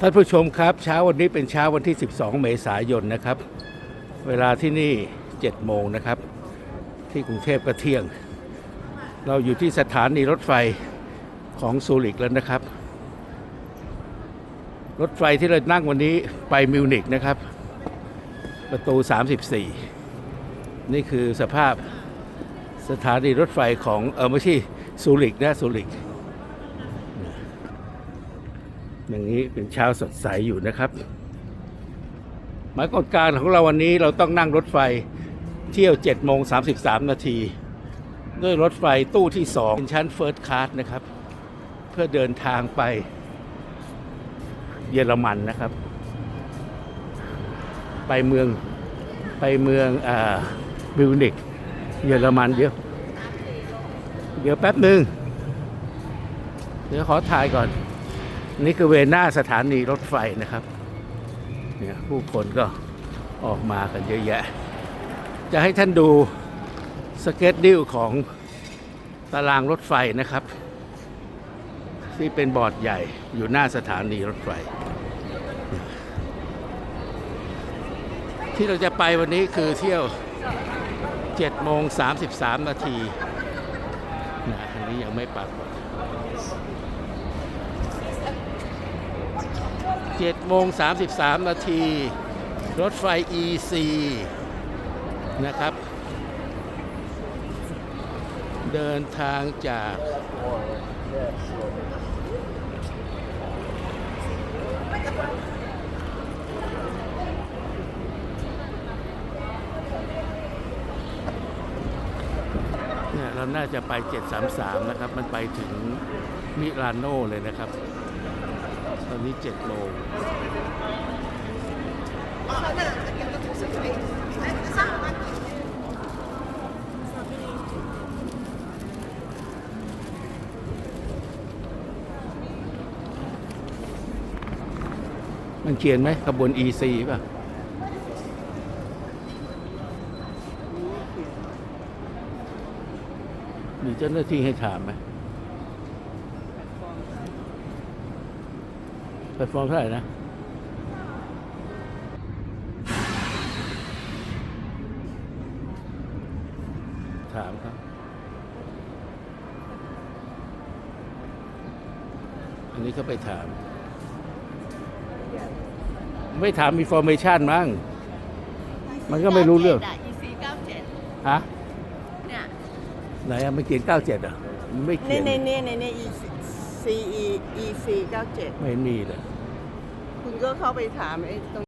ท่านผู้ชมครับ เช้าวันนี้เป็นเช้าวันที่ 12 เมษายนนะครับ เวลาที่นี่ 7 โมงนะครับ ที่กรุงเทพก็เที่ยง เราอยู่ที่สถานีรถไฟของซูริกแล้วนะครับ รถไฟที่เรานั่งวันนี้ไปมิวนิกนะครับ ประตู 34 นี่คือสภาพสถานีรถไฟของเออไม่ใช่ซูริกนะซูริก อย่างนี้เป็นเช้าสดใสอยู่นะครับ หมายกฎการของเราวันนี้เราต้องนั่งรถไฟเที่ยว7โมง33 นาที ด้วยรถไฟตู้ที่ 2 เป็นชั้นเฟิร์สคลาสนะครับ เพื่อเดินทางไปเยอรมันนะครับ ไปเมืองไปเมืองอ่ามิวนิกเยอรมันเดี๋ยวเดี๋ยวแป๊บหนึ่งเดี๋ยวขอถ่ายก่อน นี่คือเวน่าสถานีรถไฟนะครับเนี่ยผู้คนก็ออกมากันเยอะแยะ จะให้ท่านดูสเก็ตดิวของตารางรถไฟนะครับ ที่เป็นบอร์ดใหญ่อยู่หน้าสถานีรถไฟ ที่เราจะไปวันนี้คือเที่ยว7โมง33 นาทีนะอันนี้ยังไม่ปรากฏ 7โมง33 นาที รถไฟ EC นะครับ เดินทางจาก เนี่ยเราน่าจะไป 733 นะครับ มันไปถึงมิลานโนเลยนะครับ ตอนนี้ 7โมงมันเขียนไหมขบวน EC ป่ะ มีเจ้าหน้าที่ให้ถามไหมแพลตฟอร์มเท่าไหร่นะถามครับ อันนี้เขาไปถาม ไม่ถามมีฟอร์เมชันมั้ง มันก็ไม่รู้เรื่อง EC 97ฮะเนี่ย ไหนอะมันเขียน 97อะมันไม่ในเขียนในในในใน EC CE EC 97 ไม่มีเลย คุณก็เข้าไปถามไอ้ตรง